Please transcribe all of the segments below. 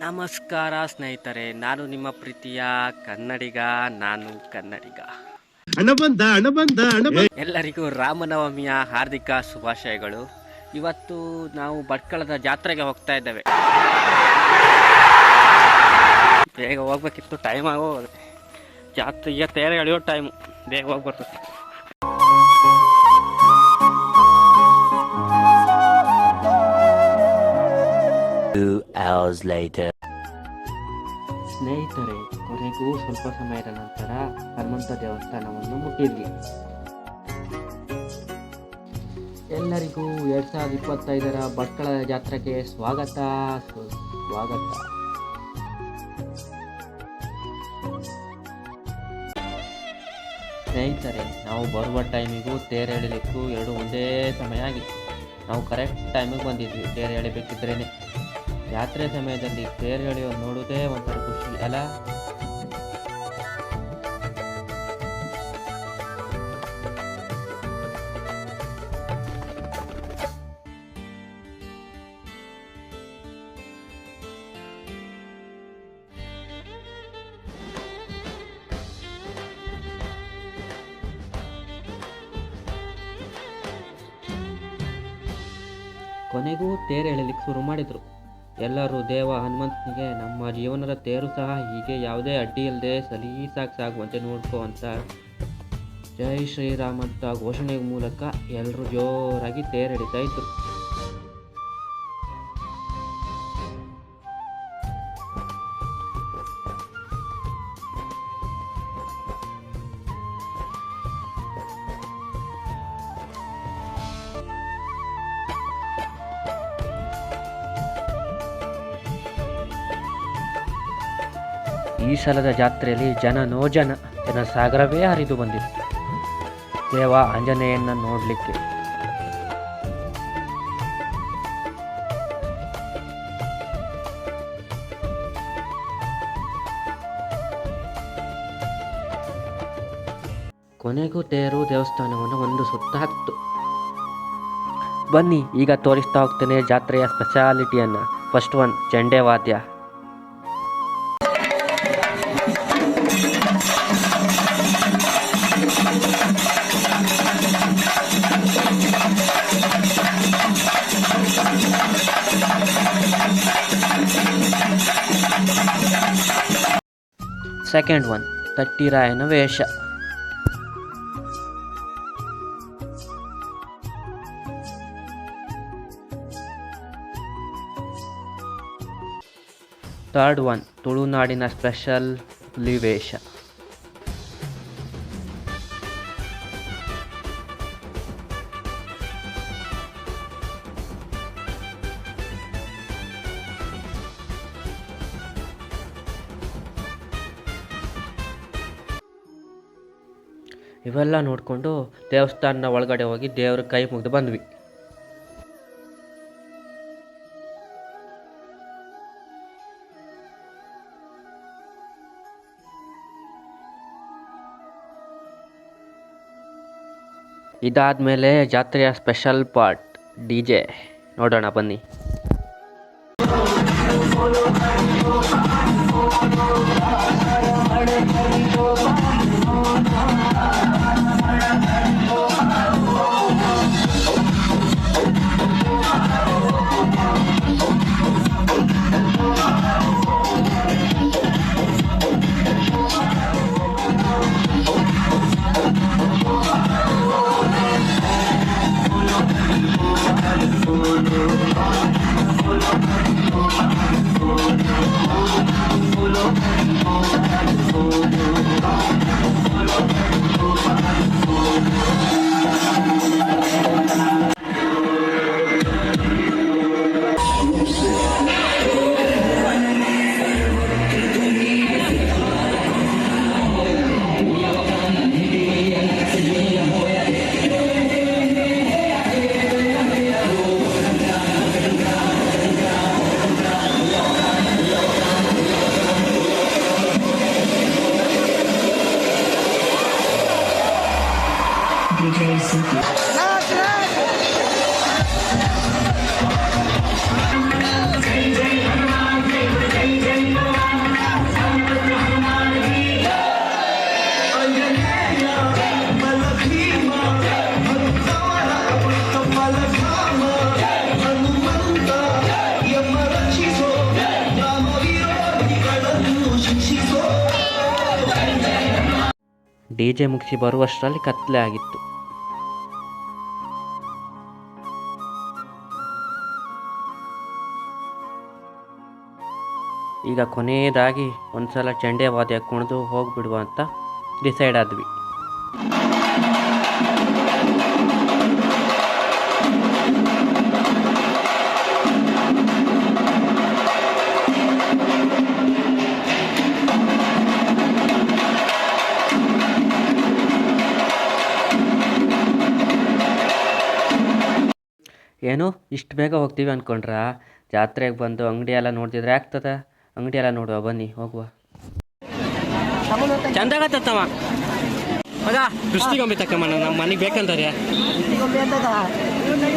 ನಮಸ್ಕಾರ ಸ್ನೇಹಿತರೆ ನಾನು ನಿಮ್ಮ ಪ್ರೀತಿಯ ಕನ್ನಡಿಗ ನಾನು ಕನ್ನಡಿಗ. ಎಲ್ಲರಿಗೂ ರಾಮನವಮಿಯ ಹಾರ್ದಿಕ ಶುಭಾಶಯಗಳು. ಇವತ್ತು ನಾವು ಭಟ್ಕಳದ ಜಾತ್ರೆಗೆ ಹೋಗ್ತಾ ಇದ್ದೇವೆ. ಬೇಗ ಹೋಗ್ಬೇಕಿತ್ತು ಟೈಮ್ ಆಗೋ ಜಾತ್ರೆ ಈಗ ತೇರು ಎಳೆಯೋ ಟೈಮ್ ಬೇಗ ಹೋಗ್ಬರ್ತದೆ. Two hours later. ಸ್ನೇಹಿತರೆ, ಕೊನೆಗೂ ಸ್ವಲ್ಪ ಸಮಯದ ನಂತರ ಹನುಮಂತ ದೇವಸ್ಥಾನವನ್ನು ಮುಟ್ಟಿದ್ವಿ. ಎಲ್ಲರಿಗೂ ಎರಡ್ ಸಾವಿರದ ಇಪ್ಪತ್ತೈದರ ಭಟ್ಕಳ ಜಾತ್ರೆಗೆ ಸ್ವಾಗತ. ಸ್ವಾಗತ. ಸ್ನೇಹಿತರೆ, ನಾವು ಬರುವ ಟೈಮಿಗೂ ತೇರು ಎಳಿಲಿಕ್ಕೂ ಎರಡು ಒಂದೇ ಸಮಯ ಆಗಿತ್ತು. ನಾವು ಕರೆಕ್ಟ್ ಟೈಮಿಗೆ ಬಂದಿದ್ವಿ. ತೇರು ಎಳಿಬೇಕಿದ್ರೇನೆ. ಯಾತ್ರೆ ಸಮಯದಲ್ಲಿ ತೇರು ಎಳೆಯೋದು ನೋಡುವುದೇ ಒಂಥರ ಖುಷಿ ಅಲ್ಲ? ಕೊನೆಗೂ ತೇರು ಎಳಲಿಕ್ಕೆ ಶುರು ಮಾಡಿದರು. ಎಲ್ಲರೂ ದೇವ ಹನುಮಂತನಿಗೆ, ನಮ್ಮ ಜೀವನದ ತೇರು ಸಹ ಹೀಗೆ, ಯಾವುದೇ ಅಡ್ಡಿ ಇಲ್ಲದೆ ಸಲೀಸಾಗಿ ಸಾಗುವಂತೆ ನೋಡ್ಕೋ ಅಂತ ಜೈ ಶ್ರೀರಾಮ್ ಅಂತ ಘೋಷಣೆ ಮೂಲಕ ಎಲ್ಲರೂ ಜೋರಾಗಿ ತೇರೆಡಿತಾ ಇದ್ರು. ಈ ಸಲದ ಜಾತ್ರೆಯಲ್ಲಿ ಜನ ನೋ ಜನ ಜನಸಾಗರವೇ ಹರಿದು ಬಂದಿತ್ತು. ದೇವ ಆಂಜನೇಯನ್ನ ನೋಡಲಿಕ್ಕೆ. ಕೊನೆಗೂ ತೇರು ದೇವಸ್ಥಾನವನ್ನು ಒಂದು ಸುತ್ತ ಹತ್ತು. ಬನ್ನಿ, ಈಗ ತೋರಿಸ್ತಾ ಹೋಗ್ತೇನೆ ಜಾತ್ರೆಯ ಸ್ಪೆಷಾಲಿಟಿಯನ್ನು ಫಸ್ಟ್ ಒನ್ ಚಂಡೆ ವಾದ್ಯ ಸೆಕೆಂಡ್ ಒನ್ ತಟ್ಟಿರಾಯನ ವೇಷ. ಥರ್ಡ್ ಒನ್ ತುಳುನಾಡಿನ ಸ್ಪೆಷಲ್ ಹುಲಿ ಇವೆಲ್ಲ ನೋಡಿಕೊಂಡು ದೇವಸ್ಥಾನ ಒಳಗಡೆ ಹೋಗಿ ದೇವ್ರ ಕೈ ಮುಗಿದು ಬಂದ್ವಿ. ಇದಾದ ಮೇಲೆ ಜಾತ್ರೆಯ ಸ್ಪೆಷಲ್ ಪಾರ್ಟ್ ಡಿ ಜೆ ನೋಡೋಣ ಬನ್ನಿ. ಡಿ ಜೆ ಮುಗಿಸಿ ಬರುವಷ್ಟರಲ್ಲಿ ಕತ್ತಲೆ ಆಗಿತ್ತು. ಈಗ ಕೊನೆಯದಾಗಿ ಒಂದ್ಸಲ ಚಂಡೆ ವಾದ್ಯ ಕುಣಿದು ಹೋಗ್ಬಿಡುವ ಅಂತ ಡಿಸೈಡ್ ಆದ್ವಿ. ಏನು? ಇಷ್ಟು ಬೇಗ ಹೋಗ್ತೀವಿ ಅಂದ್ಕೊಂಡ್ರಾ ಜಾತ್ರೆಗೆ ಬಂದು ಅಂಗಡಿ ಎಲ್ಲ ನೋಡ್ತಿದ್ರೆ ಆಗ್ತದ? ಅಂಗಡಿ ಎಲ್ಲ ನೋಡುವ ಬನ್ನಿ ಹೋಗುವ. ಚಂದಾಗತ್ತವ ಮಗ ದೃಷ್ಟಿಗೊಂಬೆ ತಕ್ಕಮ್ಮ ನಮ್ಮ ಮನೆಗೆ ಬೇಕಂತಾರೆ ಗೊಂಬೆ ಅಂತದ?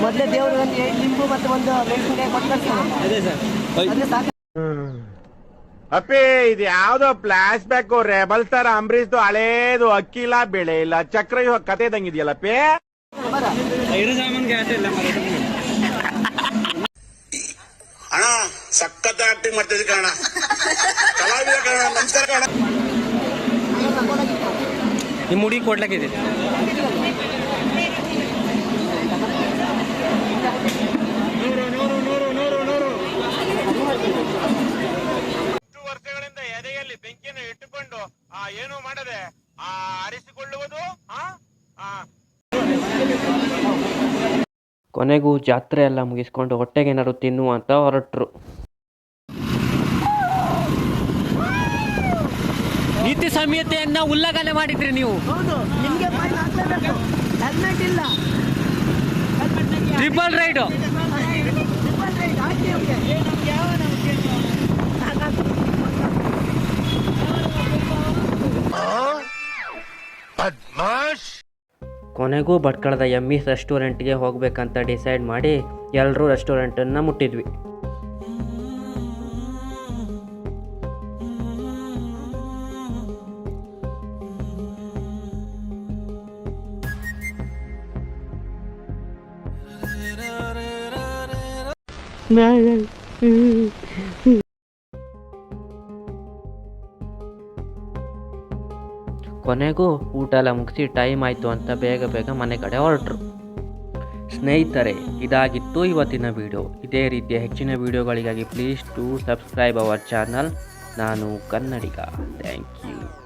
ಮೊದಲೇ ದೇವರು ಒಂದು ಲಿಂಬು ಮತ್ತು ಒಂದು ಮೆಣಸಿನಕಾಯಿ ಕೊಟ್ಟು. ಅದೇ ಸರ್. ಅಪ್ಪಿ ಇದು ಯಾವ್ದೋ ಫ್ಲಾಶ್ ಬ್ಯಾಕ್ ರೆಬಲ್ ತರ ಅಂಬರೀಶ್ದು ಹಳೇದು ಅಕ್ಕಿ ಇಲ್ಲ. ಬೆಳೆ ಇಲ್ಲ ಚಕ್ರ ಇವಾಗ ಕತೆ ಇದಂಗಿದೆಯಲ್ಲಪ್ಪಿ ಅಣ್ಣ ಸಖತ್ ಆಕ್ಟಿಂಗ್ ಮಾಡ್ತಿದ್ದೆ ಕಾರಣ ಕಲಾವಿದ ಕಾರಣ ನಮಸ್ಕಾರ ಕಾರಣ ನಿಮ್ಮ ಹುಡುಗಿ ಕೊಡ್ಲಾಕಿದೆ. ಎಷ್ಟು ವರ್ಷಗಳಿಂದ ಎದೆಯಲ್ಲಿ ಬೆಂಕಿಯನ್ನು ಇಟ್ಟುಕೊಂಡು ಆ ಏನು ಮಾಡದೆ ಆ ಅರಿಸಿಕೊಳ್ಳುವುದು ಆ ಆ. ಕೊನೆಗೂ ಜಾತ್ರೆ ಎಲ್ಲ ಮುಗಿಸ್ಕೊಂಡು ಹೊಟ್ಟೆಗೆ ಏನಾದ್ರು ತಿನ್ನುವ ಅಂತ ಹೊರಟ್ರು. ಸಂಹಿತೆಯನ್ನ ಉಲ್ಲಂಘನೆ ಮಾಡಿದ್ರಿ ನೀವು? ಹೌದು ನಿಮ್ಗೆ ಫೈನ್ ಹಾಕ್ಲೇಬೇಕು. ಹೆಲ್ಮೆಟ್ ಇಲ್ಲ. ಟ್ರಿಪಲ್ ರೈಡು ಟ್ರಿಪಲ್ ರೈಡ್ ಹಾಕಿ ಅವ್ರಿಗೆ ಯಾವ ಕೊನೆಗೂ ಭಟ್ಕಳದ ಎಮ್ಮಿ ರೆಸ್ಟೋರೆಂಟ್ಗೆ ಹೋಗ್ಬೇಕಂತ ಡಿಸೈಡ್ ಮಾಡಿ ಎಲ್ಲರೂ ರೆಸ್ಟೋರೆಂಟನ್ನು ಮುಟ್ಟಿದ್ವಿ. ಕೊನೆಗೂ ಊಟ ಎಲ್ಲ ಮುಗಿಸಿ ಟೈಮ್ ಆಯಿತು ಅಂತ ಬೇಗ ಬೇಗ ಮನೆ ಕಡೆ ಹೊರಟ್ರು. ಸ್ನೇಹಿತರೆ, ಇದಾಗಿತ್ತು ಇವತ್ತಿನ ವಿಡಿಯೋ ಇದೇ ರೀತಿಯ ಹೆಚ್ಚಿನ ವಿಡಿಯೋಗಳಿಗಾಗಿ please to subscribe our channel ನಾನು ಕನ್ನಡಿಗ. Thank you